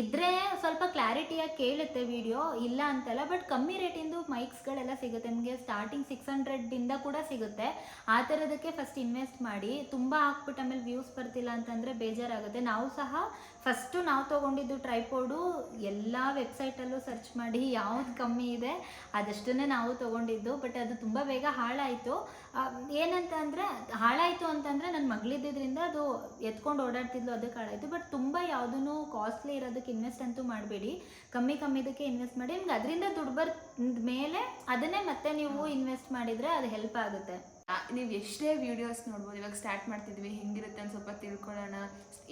ಇದ್ರೆ ಸ್ವಲ್ಪ ಕ್ಲಾರಿಟಿಯಾಗಿ ಕೇಳುತ್ತೆ ವಿಡಿಯೋ, ಇಲ್ಲ ಅಂತಲ್ಲ, ಬಟ್ ಕಮ್ಮಿ ರೇಟಿಂದು ಮೈಕ್ಸ್ಗಳೆಲ್ಲ ಸಿಗುತ್ತೆ. ನಿಮಗೆ ಸ್ಟಾರ್ಟಿಂಗ್ ಸಿಕ್ಸ್ ಹಂಡ್ರೆಡಿಂದ ಕೂಡ ಸಿಗುತ್ತೆ. ಆ ಥರದಕ್ಕೆ ಫಸ್ಟ್ ಇನ್ವೆಸ್ಟ್ ಮಾಡಿ. ತುಂಬ ಹಾಕ್ಬಿಟ್ಟು ಆಮೇಲೆ ವ್ಯೂಸ್ ಬರ್ತಿಲ್ಲ ಅಂತಂದರೆ ಬೇಜಾರಾಗುತ್ತೆ. ನಾವು ಸಹ ಫಸ್ಟು ನಾವು ತೊಗೊಂಡಿದ್ದು ಟ್ರೈಪೋಡು ಎಲ್ಲ ವೆಬ್ಸೈಟಲ್ಲೂ ಸರ್ಚ್ ಮಾಡಿ ಯಾವ್ದು ಕಮ್ಮಿ ಇದೆ ಅದಷ್ಟನ್ನೇ ನಾವು ತೊಗೊಂಡಿದ್ದು. ಬಟ್ ಅದು ತುಂಬ ಬೇಗ ಹಾಳಾಯಿತು. ಏನಂತ ಅಂದರೆ, ಹಾಳಾಯಿತು ಅಂತಂದರೆ ನನ್ನ ಮಗಳಿದ್ದರಿಂದ ಅದು ಎತ್ಕೊಂಡು ಓಡಾಡ್ತಿದ್ಲು ಅದಕ್ಕೆ ಹಾಳಾಯಿತು ಬಟ್ ತುಂಬ ಯಾವುದೂ ಕಾಸ್ಟ್ಲಿ ಇರೋದಕ್ಕೆ ಇನ್ವೆಸ್ಟ್ ಅಂತೂ ಮಾಡಬೇಡಿ. ಕಮ್ಮಿ ಕಮ್ಮಿದಕ್ಕೆ ಇನ್ವೆಸ್ಟ್ ಮಾಡಿ. ನಿಮ್ಗೆ ಅದರಿಂದ ದುಡ್ಡು ಮೇಲೆ ಅದನ್ನೇ ಮತ್ತೆ ನೀವು ಇನ್ವೆಸ್ಟ್ ಮಾಡಿದರೆ ಅದು ಹೆಲ್ಪ್ ಆಗುತ್ತೆ. ನೀವು ಎಷ್ಟೇ ವಿಡಿಯೋಸ್ ನೋಡ್ಬೋದು ಇವಾಗ ಸ್ಟಾರ್ಟ್ ಮಾಡ್ತಿದ್ವಿ ಹೆಂಗಿರುತ್ತೆ ಅಂತ ಸ್ವಲ್ಪ ತಿಳ್ಕೊಳ್ಳೋಣ.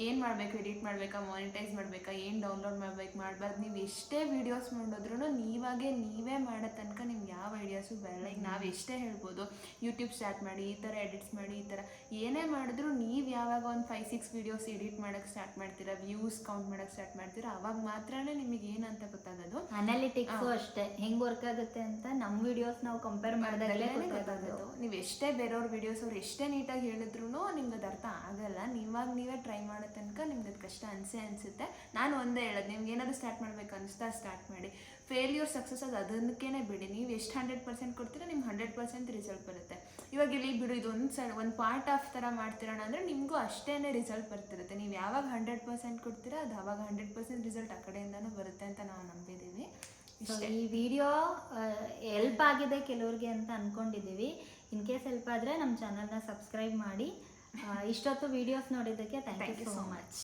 ಏನು ಮಾಡಬೇಕು ಎಡಿಟ್ ಮಾಡಬೇಕಾ ಮಾನಿಟೈಸ್ ಮಾಡಬೇಕಾ ಏನು ಡೌನ್ಲೋಡ್ ಮಾಡ್ಬೇಕು ಮಾಡಬಾರ್ದು. ನೀವು ಎಷ್ಟೇ ವಿಡಿಯೋಸ್ ನೋಡಿದ್ರು ನೀವಾಗೆ ನೀವೇ ಮಾಡೋ ತನಕ ನಿಮ್ಗೆ ಯಾವ ಐಡಿಯಾಸು ಬರಲ್ಲ. ಈಗ ನಾವು ಎಷ್ಟೇ ಹೇಳ್ಬೋದು ಯೂಟ್ಯೂಬ್ ಸ್ಟಾರ್ಟ್ ಮಾಡಿ ಈ ಥರ ಎಡಿಟ್ಸ್ ಮಾಡಿ ಈ ಥರ ಏನೇ ಮಾಡಿದ್ರು ನೀವು ಯಾವಾಗ ಒಂದು ಫೈವ್ ಸಿಕ್ಸ್ ವಿಡಿಯೋಸ್ ಎಡಿಟ್ ಮಾಡೋಕ್ಕೆ ಸ್ಟಾರ್ಟ್ ಮಾಡ್ತೀರಾ ವ್ಯೂಸ್ ಕೌಂಟ್ ಮಾಡೋಕ್ಕೆ ಸ್ಟಾರ್ಟ್ ಮಾಡ್ತೀರಾ ಅವಾಗ ಮಾತ್ರನೇ ನಿಮಗೆ ಏನಂತ ಗೊತ್ತಾಗೋದು. ಅನಾಲಿಟಿಕ್ಸು ಅಷ್ಟೇ. ಹೆಂಗ್ ವರ್ಕ್ ಆಗುತ್ತೆ ಅಂತ ನಮ್ಮ ವಿಡಿಯೋಸ್ ನಾವು ಕಂಪೇರ್ ಮಾಡಿದಾಗಲೇ ಗೊತ್ತಾಗೋದು. ನೀವು ಎಷ್ಟೇ ಬೇರೆಯವ್ರ ವಿಡಿಯೋಸ್ ಅವ್ರು ಎಷ್ಟೇ ನೀಟಾಗಿ ಹೇಳಿದ್ರು ನಿಮ್ಗೆ ಅದು ಅರ್ಥ ಆಗಲ್ಲ. ನೀವಾಗ ನೀವೇ ಟ್ರೈ ಮಾಡೋ ತನಕ ನಿಮ್ಗೆ ಅದು ಕಷ್ಟ ಅನಿಸೇ ಅನಿಸುತ್ತೆ. ನಾನು ಒಂದೇ ಹೇಳೋದು, ನಿಮ್ಗೆ ಏನಾದರೂ ಸ್ಟಾರ್ಟ್ ಮಾಡ್ಬೇಕು ಅನಿಸ್ತಾ ಸ್ಟಾರ್ಟ್ ಮಾಡಿ. ಫೇಲ್ಯೂರ್ ಸಕ್ಸಸ್ ಅದು ಅದಕ್ಕೇ ಬಿಡಿ. ನೀವು ಎಷ್ಟು ಹಂಡ್ರೆಡ್ ಪರ್ಸೆಂಟ್ ಕೊಡ್ತೀರಾ ನಿಮ್ಗೆ ಹಂಡ್ರೆಡ್ ಪರ್ಸೆಂಟ್ ರಿಸಲ್ಟ್ ಬರುತ್ತೆ. ಇವಾಗ ಇಲ್ಲಿ ಬಿಡು ಇದು ಒಂದು ಒಂದು ಪಾರ್ಟ್ ಆಫ್ ಥರ ಮಾಡ್ತಿರೋಣ ಅಂದರೆ ನಿಮಗೂ ಅಷ್ಟೇ ರಿಸಲ್ಟ್ ಬರ್ತಿರುತ್ತೆ. ನೀವು ಯಾವಾಗ ಹಂಡ್ರೆಡ್ ಪರ್ಸೆಂಟ್ ಕೊಡ್ತೀರಾ ಅದು ಆವಾಗ ಹಂಡ್ರೆಡ್ ಪರ್ಸೆಂಟ್ ರಿಸಲ್ಟ್ ಆ ಕಡೆಯಿಂದನೂ ಬರುತ್ತೆ ಅಂತ ನಾವು ನಂಬಿದ್ದೀವಿ ಈ ವಿಡಿಯೋ ಹೆಲ್ಪ್ ಆಗಿದೆ ಕೆಲವ್ರಿಗೆ ಅಂತ ಅನ್ಕೊಂಡಿದ್ದೀವಿ ಇನ್ ಕೇಸ್ ಹೆಲ್ಪ್ ಆದರೆ ನಮ್ಮ ಚಾನಲ್ನ ಸಬ್ಸ್ಕ್ರೈಬ್ ಮಾಡಿ. ಇಷ್ಟೊತ್ತು ವಿಡಿಯೋಸ್ ನೋಡಿದ್ದಕ್ಕೆ ಥ್ಯಾಂಕ್ ಯು ಸೋ ಮಚ್